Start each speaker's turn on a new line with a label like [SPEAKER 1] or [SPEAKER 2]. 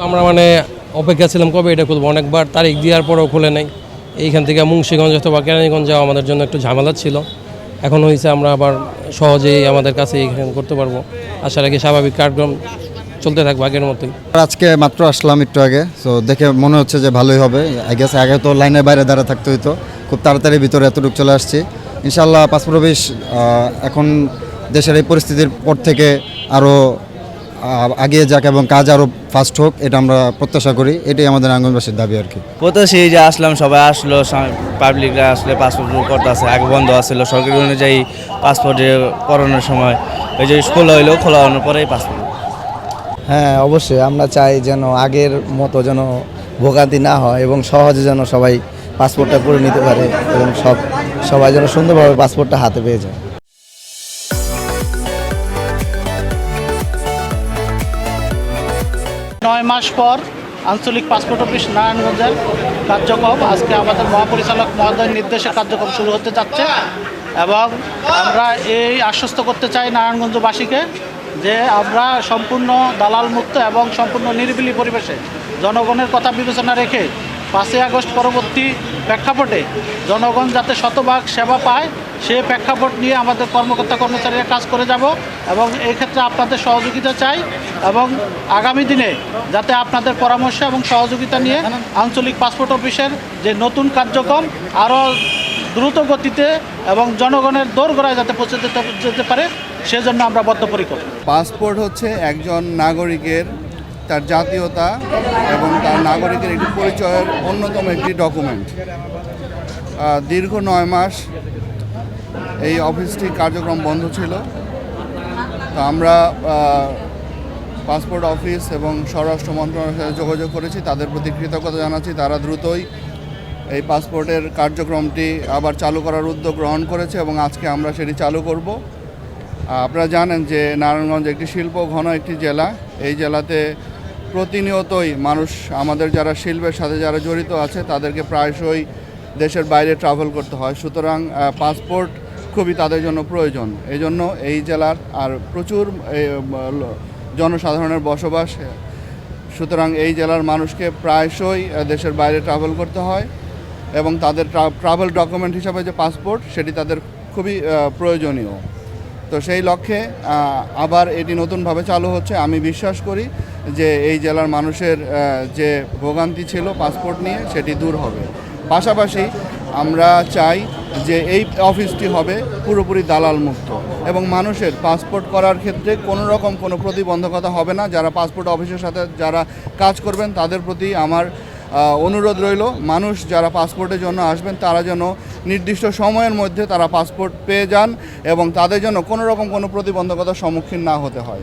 [SPEAKER 1] আমরা মানে অপেক্ষা ছিলাম কবে এটা খুলবো? অনেকবার তারিখ দেওয়ার পরেও খুলে নাই। এইখান থেকে মুন্সিগঞ্জ অথবা কেরানীগঞ্জ যাওয়া আমাদের জন্য একটু ঝামেলা ছিল। এখন হয়েছে আমরা আবার সহজেই আমাদের কাছে এখানে করতে পারব। আশা রাখি স্বাভাবিক কার্যক্রম চলতে থাকবে আগের মতোই।
[SPEAKER 2] আজকে মাত্র আসলাম একটু আগে, তো দেখে মনে হচ্ছে যে ভালোই হবে। আই গেস আগে তো লাইনের বাইরে দাঁড়া থাকতে হইতো। খুব তাড়াতাড়ি ভিতরে এতটুকু চলে আসছি। ইনশাল্লাহ পাসপোর্ট অফিস এখন দেশের এই পরিস্থিতির পর থেকে আরও আগিয়ে যাক এবং কাজ আরও ফাস্ট হোক এটা আমরা প্রত্যাশা করি। এটাই আমাদের আঙ্গনবাসীর দাবি আর কি।
[SPEAKER 3] প্রত্যাশী যে আসলাম সবাই আসলো পাবলিকরা আসলে পাসপোর্ট করতে আছে আগে বন্ধ আছিল সরকারি অনুযায়ী পাসপোর্টে করোনার সময় ওই যে স্কুল হইল খোলা হওয়ার পরেই পাসপোর্ট
[SPEAKER 4] হ্যাঁ অবশ্যই আমরা চাই যেন আগের মতো যেন ভোগান্তি না হয় এবং সহজে যেন সবাই পাসপোর্টটা করে নিতে পারে এবং সব সবাই যেন সুন্দরভাবে পাসপোর্টটা হাতে পেয়ে যায়।
[SPEAKER 5] নয় মাস পর আঞ্চলিক পাসপোর্ট অফিস নারায়ণগঞ্জের কার্যক্রম, আজকে আমাদের মহাপরিচালক মহোদয়ের নির্দেশে কার্যক্রম শুরু হতে যাচ্ছে এবং আমরা এই আশ্বস্ত করতে চাই নারায়ণগঞ্জবাসীকে যে আমরা সম্পূর্ণ দালাল মুক্ত এবং সম্পূর্ণ নিরিবিলি পরিবেশে জনগণের কথা বিবেচনা রেখে পাঁচই আগস্ট পরবর্তী প্রেক্ষাপটে জনগণ যাতে শতভাগ সেবা পায় সেই প্রেক্ষাপট নিয়ে আমাদের কর্মকর্তা কর্মচারীরা কাজ করে যাব এবং এই ক্ষেত্রে আপনাদের সহযোগিতা চাই এবং আগামী দিনে যাতে আপনাদের পরামর্শ এবং সহযোগিতা নিয়ে আঞ্চলিক পাসপোর্ট অফিসের যে নতুন কার্যক্রম আরও দ্রুত গতিতে এবং জনগণের দোরগোড়ায় যাতে পৌঁছে যেতে যেতে পারে, সেজন্য আমরা বদ্ধপরিকর।
[SPEAKER 6] পাসপোর্ট হচ্ছে একজন নাগরিকের তার জাতীয়তা এবং তার নাগরিকের একটি পরিচয়ের অন্যতম একটি ডকুমেন্ট। দীর্ঘ নয় মাস এই অফিসটি কার্যক্রম বন্ধ ছিল। তো আমরা পাসপোর্ট অফিস এবং স্বরাষ্ট্র মন্ত্রণালয়ের সাথে যোগাযোগ করেছি। তাদের প্রতি কৃতজ্ঞতা জানাচ্ছি। তারা দ্রুতই এই পাসপোর্টের কার্যক্রমটি আবার চালু করার উদ্যোগ গ্রহণ করেছে এবং আজকে আমরা সেটি চালু করব। আপনারা জানেন যে নারায়ণগঞ্জ একটি শিল্প ঘন একটি জেলা। এই জেলাতে প্রতিনিয়তই মানুষ, আমাদের যারা শিল্পের সাথে যারা জড়িত আছে, তাদেরকে প্রায়শই দেশের বাইরে ট্রাভেল করতে হয়। সুতরাং পাসপোর্ট খুবই তাদের জন্য প্রয়োজন। এই জন্য এই জেলার আর প্রচুর জনসাধারণের বসবাস। সুতরাং এই জেলার মানুষকে প্রায়শই দেশের বাইরে ট্রাভেল করতে হয় এবং তাদের ট্রাভেল ডকুমেন্ট হিসাবে যে পাসপোর্ট সেটি তাদের খুবই প্রয়োজনীয়। তো সেই লক্ষ্যে আবার এটি নতুনভাবে চালু হচ্ছে। আমি বিশ্বাস করি যে এই জেলার মানুষের যে ভোগান্তি ছিল পাসপোর্ট নিয়ে, সেটি দূর হবে। পাশাপাশি আমরা চাই যে এই অফিসটি হবে পুরোপুরি দালাল মুক্ত। এবং মানুষের পাসপোর্ট করার ক্ষেত্রে কোনো রকম কোনো প্রতিবন্ধকতা হবে না। যারা পাসপোর্ট অফিসের সাথে যারা কাজ করবেন, তাদের প্রতি আমার অনুরোধ রইল, মানুষ যারা পাসপোর্টের জন্য আসবেন, তারা যেন নির্দিষ্ট সময়ের মধ্যে তারা পাসপোর্ট পেয়ে যান এবং তাদের জন্য কোনো রকম কোনো প্রতিবন্ধকতার সম্মুখীন না হতে হয়।